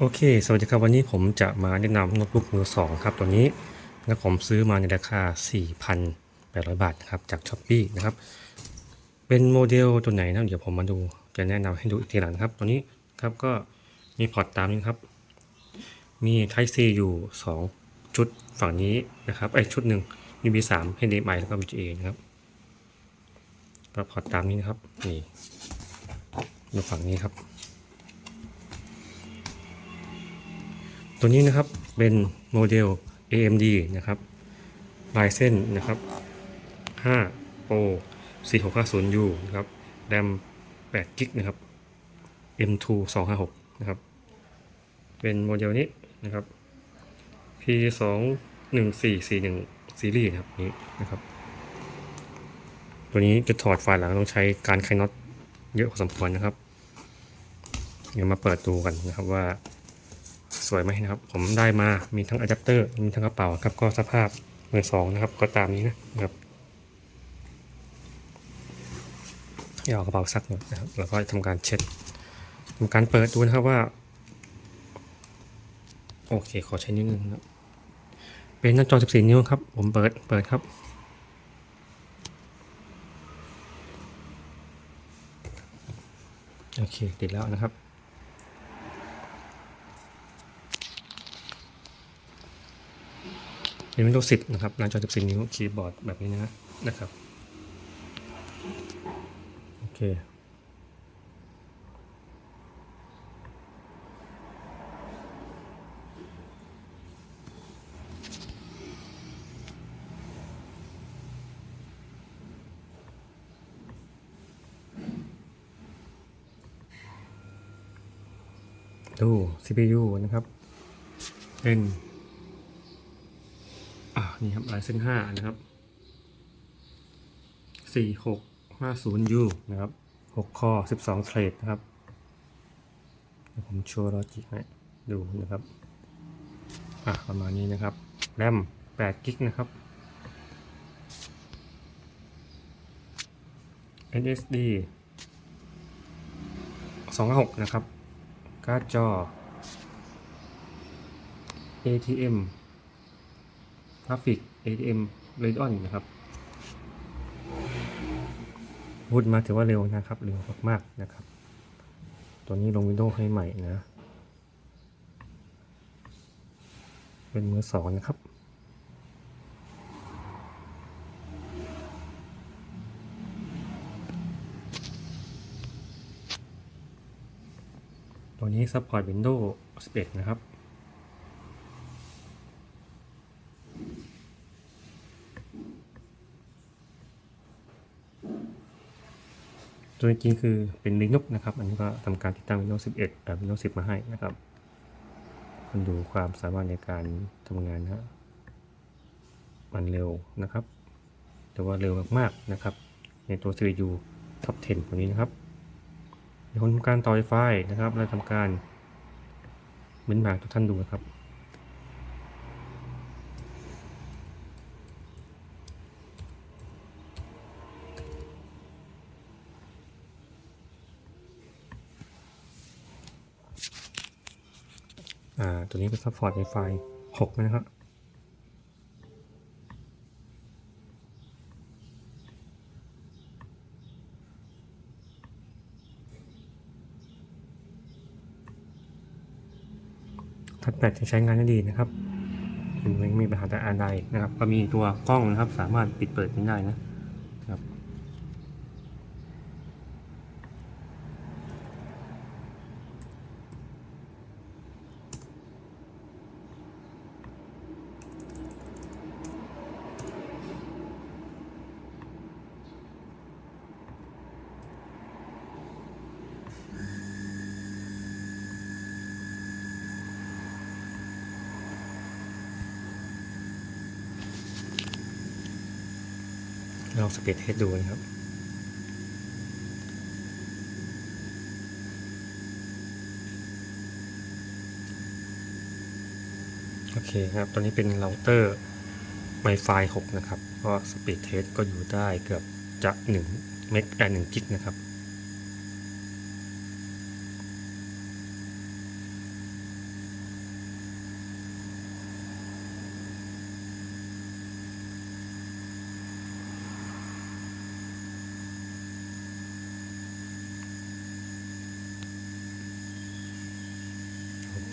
โอเค สวัสดีครับวันนี้ผมจะมาแนะนำโน้ตบุ๊กมือสองครับตัวนี้นะผมซื้อมาในราคา 4,800 บาทครับจากช้อปปีนะครับ เป็นโมเดลตัวไหนนะเดี๋ยวผมมาดูจะแนะนำให้ดูอีกทีหลังครับตัวนี้ครับก็มีพอร์ตตามนี้ครับ มี Type C อยู่ 2 ชุดฝั่งนี้นะครับไอชุดหนึ่ง USB 3 HDMI แล้วก็ VGA นะครับก็พอร์ตตามนี้นะครับนี่ดูฝั่งนี้ครับ ตัวนี้นะครับเป็นโมเดล AMD นะครับ Ryzen นนะครับ5 Pro 4650U นะครับ RAM 8 g b นะครับ M2 256นะครับ เป็นโมเดลนี้นะครับ P 2 1 4 4 1ซีรีส์นะครับนี้นะครับ ตัวนี้จะถอดไฟล์หลังต้องใช้การไขน็อตเยอะพอสมควรนะครับ เดี๋ยวมาเปิดดูกันนะครับว่า สวยไหมนะครับ ผมได้มามีทั้งอะแดปเตอร์มีทั้งกระเป๋าครับก็สภาพมือสองนะครับ ก็ตามนี้นะครับเอากระเป๋าซักหน่อยนะครับแล้วก็ทำการเช็ดทำการเปิดดูนะครับว่า โอเค ขอใช้นิ้วนึงนะเป็นหน้าจอ 14 นิ้วครับ ผมเปิดเปิดครับโอเค ติดแล้วนะครับ เป็น Windows 10 นะครับ หน้าจอ 14 นิ้ว คีย์บอร์ดแบบนี้นะนะครับ โอเค ดู CPU นะครับเป็น อ่านี่ครับ Ryzen 5นห้านะครับ 4650U นย์ยูนะครับ6คอ12เทรดนะครับเดี๋ยวผมโชว์ลอจิกให้ดูนะครับอะประมาณนี้นะครับ แรม8กิกนะครับ SSD 256 นะครับ การ์ดจอ ATM กราฟิก ATM Radeon นะครับพูดมาถือว่าเร็วนะครับ เร็วมากๆนะครับ ตัวนี้ลง Windows ให้ใหม่นะ เป็นมือสองนะครับตัวนี้ support Windows 11 นะครับ ตัวจริงๆคือเป็น Linux นะครับ อันนี้ก็ทำการติดตั้ง Windows 11เอ่อ Windows 10 มาให้นะครับคุณดูความสามารถในการทำงานนะมันเร็วนะครับ แต่ว่าเร็วมากๆนะครับ ในตัว CPU Top 10 ตัวนี้นะครับเดี๋ยวผมทำการต่อ Wi-Fi นะครับ แล้วทำการเหม้นบากทุกท่านดูนะครับ อ่า ตัวนี้เป็นซัพพอร์ต Wi-Fi 6 นะครับทัดแปดจะใช้งานได้ดีนะครับไม่มีปัญหาแต่อะไรนะครับ ก็มีตัวกล้องนะครับ สามารถปิดเปิดได้นะ ลองสเปีดเทสดูนะครับโอเคครับ ตอนนี้เป็นเราเตอร์ Wi-Fi 6 นะครับ ก็สปีดเทสก็อยู่ได้เกือบจะ1เมกแอน1กิกนะครับ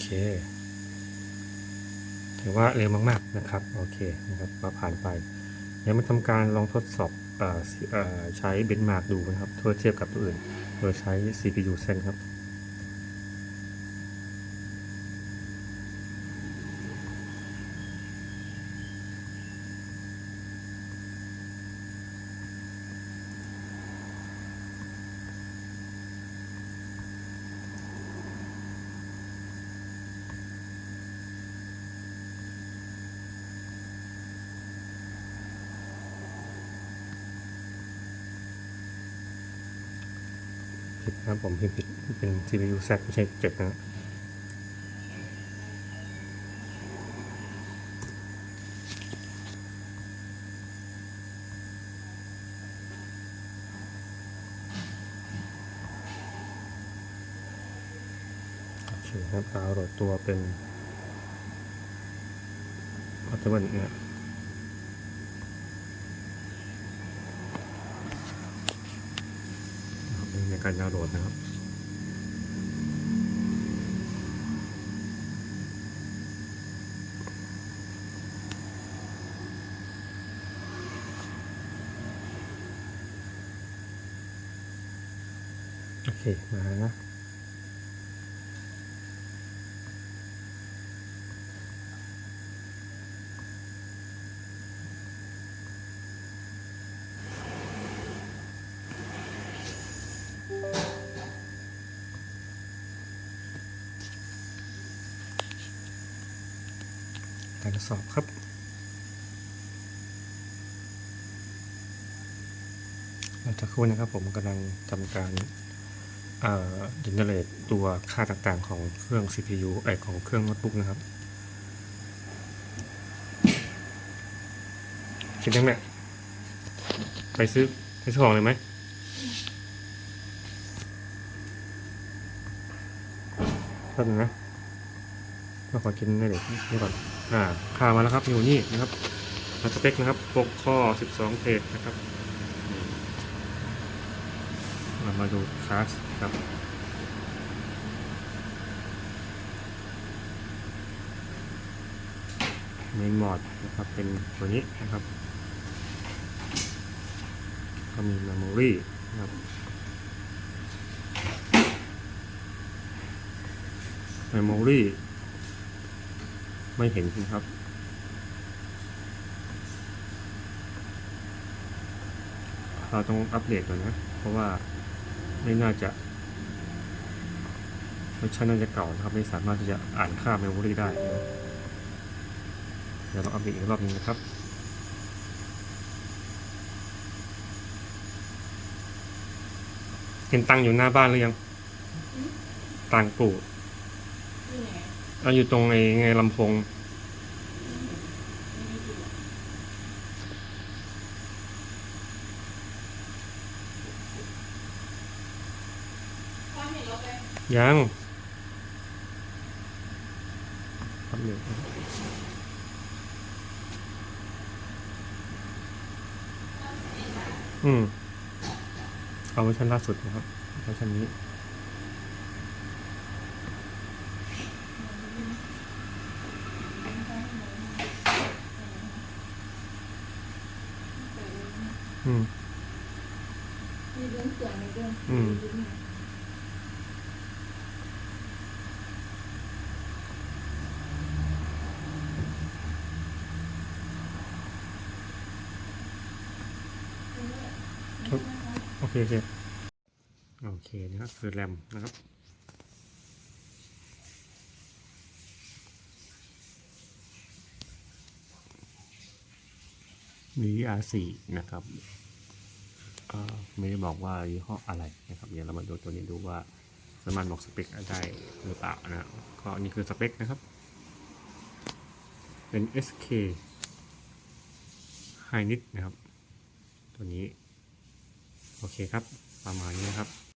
เคถือว่าเร็วมากๆนะครับ โอเคนะครับก็ผ่านไป เดี๋ยวมาทำการลองทดสอบออใช้เบนมาร์กดูนะครับเพื่อเทียบกับตัวอื่น โดยใช้ CPU เซนครับ ผิดครับผมพิมพ์ผิดเป็น CPU Z ไม่ใช่7นะโอเคครับดาวโหลดตัวเป็น Portable เนี่ยนะครับ ในการดาวน์โหลดนะครับโอเคมานะ ทดสอบครับ เราจะคู่นะครับผมกำลังทำการเอ่อ generate ตัวค่าต่างๆของเครื่อง CPU ไอของเครื่องโน้ตบุ๊กนะครับคิดยังเนี่ยไปซื้อไปซื้อของเลยไหมแป๊บนึงนะก็ขอกินได้เด็กนี่ก่อน อ่าค่ามาแล้วครับอยู่นี่นะครับสเปคนะครับ6ข้อ 12เพจนะครับเรามาดูคลาสครับเมนมอดนะครับเป็นตัวนี้นะครับ ก็มี Memory นะครับ Memory ไม่เห็นครับ เราต้องอัปเดตก่อนนะ เพราะว่าไม่น่าจะเวอร์ชันน่าจะเก่านะครับ ไม่สามารถที่จะอ่านค่า memory ได้นะเดี๋ยวเราอัปเดตอีกรอบหนึงนะครับเห็นตังอยู่หน้าบ้านหรือยัง ตังปู่นี่ไง เอาอยู่ตรงไอ้ไงลำโพงยังครับเดี๋ยวอืมเอาเวอร์ชันล่าสุดนะครับเวอร์ชันนี้ อืมมีเรื่องเตือนในเรื่องอืม โอเคโอเคโอเคนะครับคือแรมนะครับ DDR4 นะครับก็ไม่ได้บอกว่ายี่ห้ออะไรนะครับ เดี๋ยวเรามาดูตัวนี้ดูว่าสามารถบอกสเปคได้หรือเปล่านะก็นี่คือสเปคนะครับ เป็น SK h i n i t นะครับ ตัวนี้ โอเคครับ ประมาณนี้นะครับ